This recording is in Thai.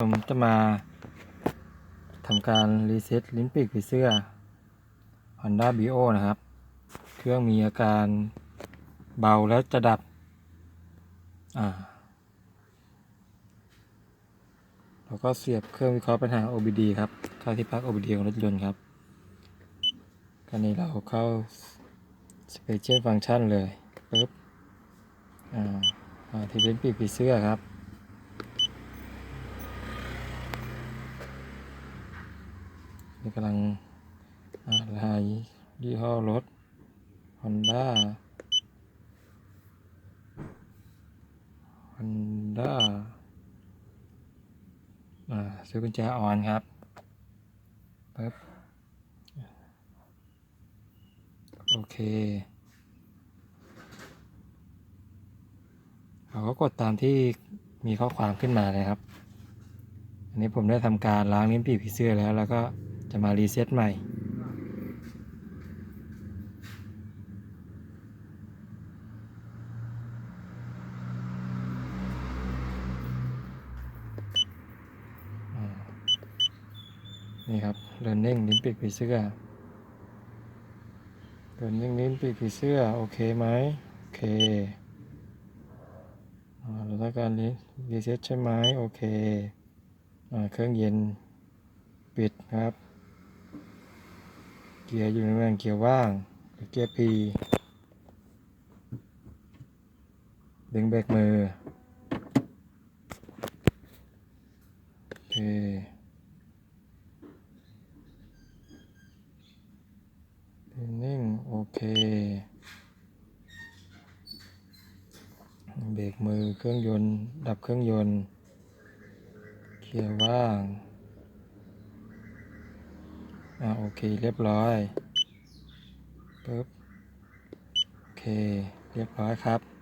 ผมจะมาทำการรีเซ็ตลิ้นปีกผีเสื้อ Honda Bio นะครับ เครื่องมีอาการเบาแล้วจะดับอ่าแล้วก็เสียบเครื่องวิเคราะห์ปัญหา OBD ครับ เข้าที่พัก OBD ของรถยนต์ครับคราวนี้เราเข้า Special Function เลยปึ๊บ อ่ามาที่ลิ้นปีกผีเสื้อครับ นี่กำลังอ่านรยี่ห้อรถ Honda Honda อ่าซื้อกุญแจออนครับปึ๊บโอเคเราก็กดตามที่มีข้อความขึ้นมาเลยครับ อันนี้ผมได้ทำการล้างลิ้นปี่ผีเสื้อแล้วแล้วก็ จะมารีเซ็ตใหม่อ่านี่ครับเดินเน่งลิ้นปีกผีเสื้อเดินเน่งลิ้นปีกผีเสื้อ โอเคไหมโอเคอ่าเราต้องการรีรีเซ็ตใช่ไหมโอเคอ่าเครื่องเย็นปิดครับ เกียร์อยู่ในตำแหน่งเกียร์ว่างเกียร์พีดึงเบรกมือโอเคนิ่งโอเคเบรกมือเครื่องยนต์ ดับเครื่องยนต์ เกียร์ว่าง อ่าโอเคเรียบร้อยปึ๊บโอเค เรียบร้อยครับ